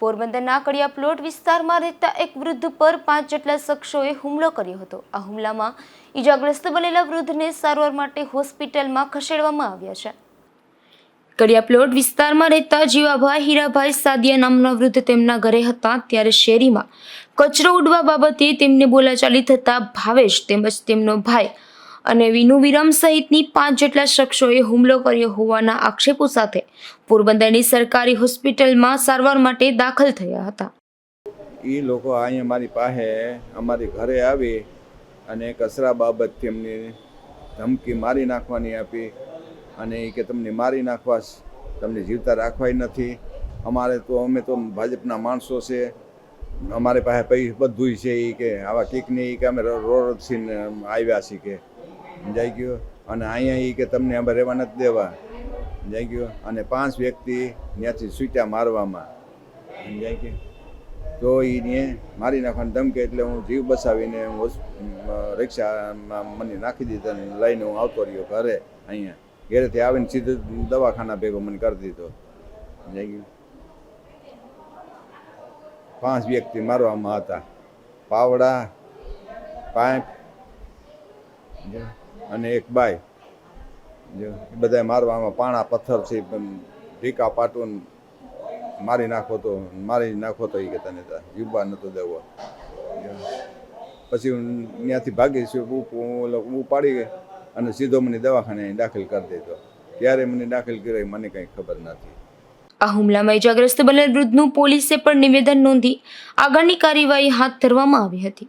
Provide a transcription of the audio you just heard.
પોરબંદરના કડિયા પ્લોટ વિસ્તારમાં રહેતા એક વૃદ્ધ પર પાંચ જેટલા શખ્સોએ હુમલો કર્યો હતો. આ હુમલામાં ઈજાગ્રસ્ત બનેલા વૃદ્ધને સારવાર માટે હોસ્પિટલમાં ખસેડવામાં આવ્યા છે. કડિયા પ્લોટ વિસ્તારમાં રહેતા જીવાભાઈ હીરાભાઈ સાદિયા નામના વૃદ્ધ તેમના ઘરે હતા ત્યારે શેરીમાં કચરો ઉડવા બાબતે તેમને બોલાચાલી થતા ભાવેશ તેમજ તેમનો ભાઈ અને વિનુ વિરમ સહિતની પાંચ જેટલા શખ્સોએ હુમલો કર્યો હોવાના આક્ષેપો સાથે પોરબંદરની સરકારી હોસ્પિટલમાં સારવાર માટે દાખલ થયા હતા. એ લોકો અહીંયા અમારી પાસે અમારી ઘરે આવી અને કચરા બાબત તેમની ધમકી મારી નાખવાની આપી અને એ કે તમને મારી નાખવા તમને જીવતા રાખવાય નથી. અમારે તો, અમે તો ભાજપના માણસો છે. અમારે પાસે પૈ બધું છે એ કે. આવા કીકને એ કે અમે રોડ રોડથી આવ્યા છીએ કે જઈ ગયું. અને અહીંયા એ કે તમને આમાં રહેવા નથી દેવા. સમજાઈ ગયો. અને પાંચ વ્યક્તિ ત્યાંથી છૂટ્યા મારવામાં. જઈ ગયો તો એને મારી નાખવાની ધમકે એટલે હું જીવ બસાવીને રિક્ષામાં મને નાખી દીધા અને લઈને હું આવતો રહ્યો ઘરે અહીંયા. ઘરેથી આવીને સીધું દવાખાના ભેગો મને કરી દીધો. સમજાઈ ગયું. પાંચ વ્યક્તિ મારવામાં હતા. પાવડા, પાઇપ. અને એક બાઈ. બધા મારવામાં પાણા પથ્થરથી ઢીકા પાટું મારી નાખો તો, મારી નાખો તો એ કહેતા તને તો જીવવા નતો દેવો. પછી હું ત્યાંથી ભાગી છું ઉપાડી ગઈ અને સીધો મને દવાખાને દાખલ કરી દીધો. ત્યારે મને દાખલ કર્યો મને કંઈ ખબર નથી. આ હુમલામાં ઈજાગ્રસ્ત બનેલ વૃદ્ધનું પોલીસે પણ નિવેદન નોંધી આગળની કાર્યવાહી હાથ ધરવામાં આવી હતી.